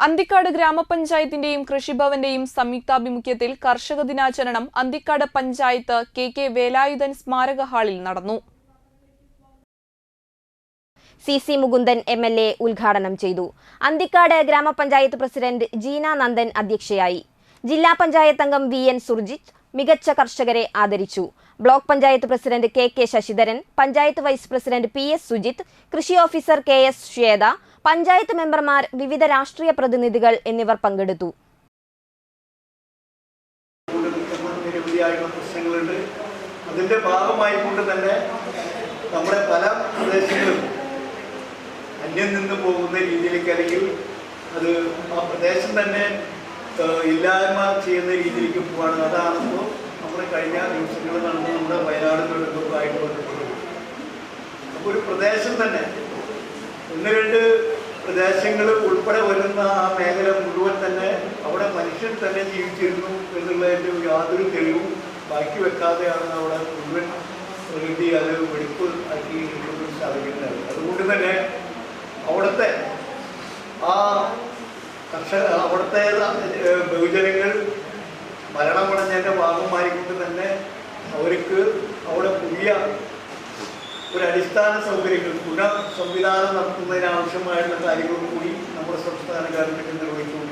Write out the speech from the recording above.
അന്തിക്കാട് ഗ്രാമപഞ്ചായത്തിന്റെയും കൃഷിഭവന്റെയും സംയുക്താഭിമുഖ്യത്തിൽ കർഷക ദിനാചരണം അന്തിക്കാട് പഞ്ചായത്ത് കെ കെ വേലായുധൻ സ്മാരക ഹാളിൽ നടന്നു. C C Mukundan M L A ഉദ്ഘാടനം ചെയ്തു. അന്തിക്കാട് ഗ്രാമപഞ്ചായത്ത് പ്രസിഡന്റ് ജീന നന്ദൻ അധ്യക്ഷയായി. ജില്ലാ പഞ്ചായത്ത് അംഗം വി എൻ സുർജിത്ത് മികച്ച കർഷകരെ ആദരിച്ചു. Block panchayat president K K Sasidharan panchayat vice president P S Sujith കൃഷി officer K S Swetha panchayat മെമ്പർമാർ വിവിധ രാഷ്ട്രീയ പ്രതിനിധികൾ എന്നിവർ പങ്കെടുത്തു. അതിന്റെ അതിന്റെ ഭാഗമായിക്കൊണ്ട് തന്നെ നമ്മുടെ പല പ്രദേശങ്ങളും അന്യം നിന്ന് പോകുന്ന രീതിയിലേക്ക് അല്ലെങ്കിൽ അത് ആ പ്രദേശം തന്നെ ഇല്ലായ്മ ചെയ്യുന്ന രീതിയിലേക്ക് പോവാണ്. അതാണിപ്പോൾ നമ്മുടെ കഴിഞ്ഞ ദിവസങ്ങളിൽ നടന്ന നമ്മുടെ വയനാട് ആയിട്ട് ബന്ധപ്പെട്ടത് അപ്പോൾ ഒരു പ്രദേശം തന്നെ ഒന്ന് രണ്ട് പ്രദേശങ്ങൾ ഉൾപ്പെടെ വരുന്ന ആ മേഖല മുഴുവൻ തന്നെ അവിടെ മനുഷ്യൻ തന്നെ ജീവിച്ചിരുന്നു എന്നുള്ളതിന്റെ യാതൊരു തെളിവും ബാക്കി വെക്കാതെയാണ് അവിടെ മുഴുവൻ പ്രകൃതി അത് വെടിപ്പ് ആക്കി സാധിക്കുന്നത് അതുകൊണ്ട് തന്നെ അവിടുത്തെ ആ കർഷക അവിടുത്തെ ബഹുജനങ്ങൾ മരണമടഞ്ഞതിന്റെ ഭാഗമായിക്കൊണ്ട് തന്നെ അവർക്ക് അവിടെ പുതിയ ഒരു അടിസ്ഥാന സൗകര്യങ്ങൾ പുനഃ സംവിധാനം നടത്തുന്നതിന് ആവശ്യമായിട്ടുള്ള കാര്യങ്ങളും കൂടി നമ്മുടെ സംസ്ഥാന ഗവൺമെന്റ് നിർവഹിച്ചുകൊണ്ടിരിക്കുകയാണ്